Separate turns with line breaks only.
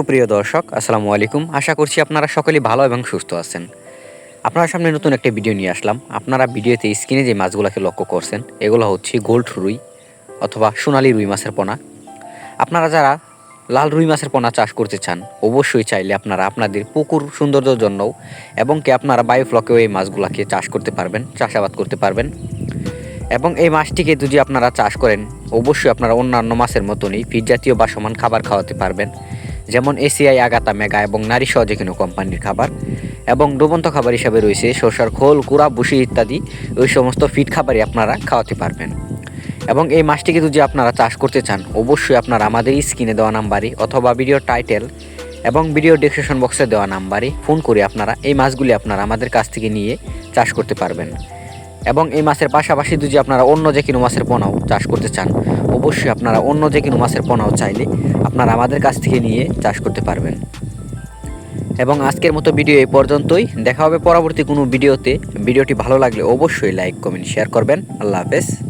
সুপ্রিয় দর্শক, আসসালামু আলাইকুম। আশা করছি আপনারা সকলেই ভালো এবং সুস্থ আছেন। আপনার সামনে নতুন একটা ভিডিও নিয়ে আসলাম। আপনারা ভিডিওতে স্ক্রিনে যে মাছগুলোকে লক্ষ্য করছেন, এগুলো হচ্ছে গোল্ড রুই অথবা সোনালি রুই মাছের পোনা। আপনারা যারা লাল রুই মাছের পোনা চাষ করতে চান, অবশ্যই চাইলে আপনারা আপনাদের পুকুর সৌন্দর্যের জন্যও এবং কি আপনারা বায়োফ্লকেও এই মাছগুলোকে চাষ করতে পারবেন, চাষাবাদ করতে পারবেন। এবং এই মাছটিকে যদি আপনারা চাষ করেন, অবশ্যই আপনারা অন্যান্য মাছের মতনই ফিট জাতীয় বা সমান খাবার খাওয়াতে পারবেন। যেমন এসিআই আগাতা মেগা এবং নারী সহ যে কোনো কোম্পানির খাবার, এবং ডুবন্ত খাবার হিসাবে রয়েছে শসার খোল, কুড়া বুসি ইত্যাদি। ওই সমস্ত ফিট খাবারই আপনারা খাওয়াতে পারবেন। এবং এই মাছটিকে যদি আপনারা চাষ করতে চান, অবশ্যই আপনারা আমাদের স্ক্রিনে দেওয়া নাম্বারে অথবা ভিডিও টাইটেল এবং ভিডিও ডিসক্রিপশন বক্সে দেওয়া নাম্বারে ফোন করে আপনারা এই মাছগুলি আপনারা আমাদের কাছ থেকে নিয়ে চাষ করতে পারবেন। এবং এই মাছের পাশাপাশি যদি আপনারা অন্য যে কোনো মাছের পোনাও চাষ করতে চান অবশ্যই আপনারা অন্য যে কোনো মাছের পোনাও চাইলে আপনারা আমাদের কাছ থেকে নিয়ে চাষ করতে পারবেন। এবং আজকের মতো ভিডিও এই পর্যন্তই। দেখা হবে পরবর্তী কোনো ভিডিওতে। ভিডিওটি ভালো লাগলে অবশ্যই লাইক, কমেন্ট, শেয়ার করবেন। আল্লাহ হাফেজ।